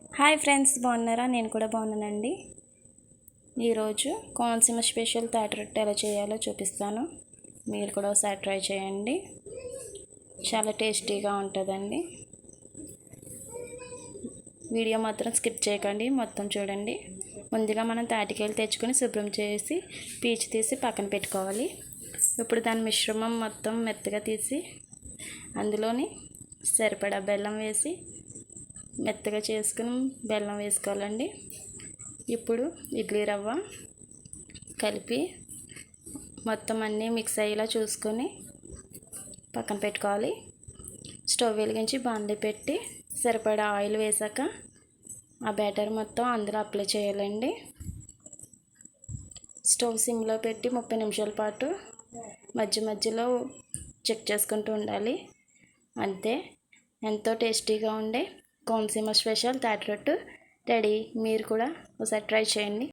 Hi friends బాగున్నారా? నేను కూడా బాగున్నానండి. ఈరోజు కోనసీమ స్పెషల్ తాటి రొట్టె ఎలా చేయాలో చూపిస్తాను. మీరు కూడా ఒకసారి ట్రై చేయండి. చాలా టేస్టీగా ఉంటుందండి. వీడియో మాత్రం స్కిప్ చేయకండి మొత్తం చూడండి. ముందుగా మనం తాటికాయలు తెచ్చుకొని శుభ్రం చేసి పీచు తీసి పక్కన పెట్టుకోవాలి. ఇప్పుడు దాని మిశ్రమం మొత్తం మెత్తగా తీసి అందులోని సరిపడా బెల్లం వేసి మెత్తగా చేసుకుని బెల్లం వేసుకోవాలండి. ఇప్పుడు ఇడ్లీ రవ్వ కలిపి మొత్తం అన్నీ మిక్స్ అయ్యేలా చూసుకొని పక్కన పెట్టుకోవాలి. స్టవ్ వెలిగించి బాండి పెట్టి సరిపడా ఆయిల్ వేసాక ఆ బ్యాటర్ మొత్తం అందులో అప్లై చేయాలండి. స్టవ్ సిమ్లో పెట్టి ముప్పై నిమిషాల పాటు మధ్య మధ్యలో చెక్ చేసుకుంటూ ఉండాలి. అంతే. ఎంతో టేస్టీగా ఉండే కోనసీమ స్పెషల్ తాటి రొట్టు రెడీ. మీరు కూడా ఒకసారి ట్రై చేయండి.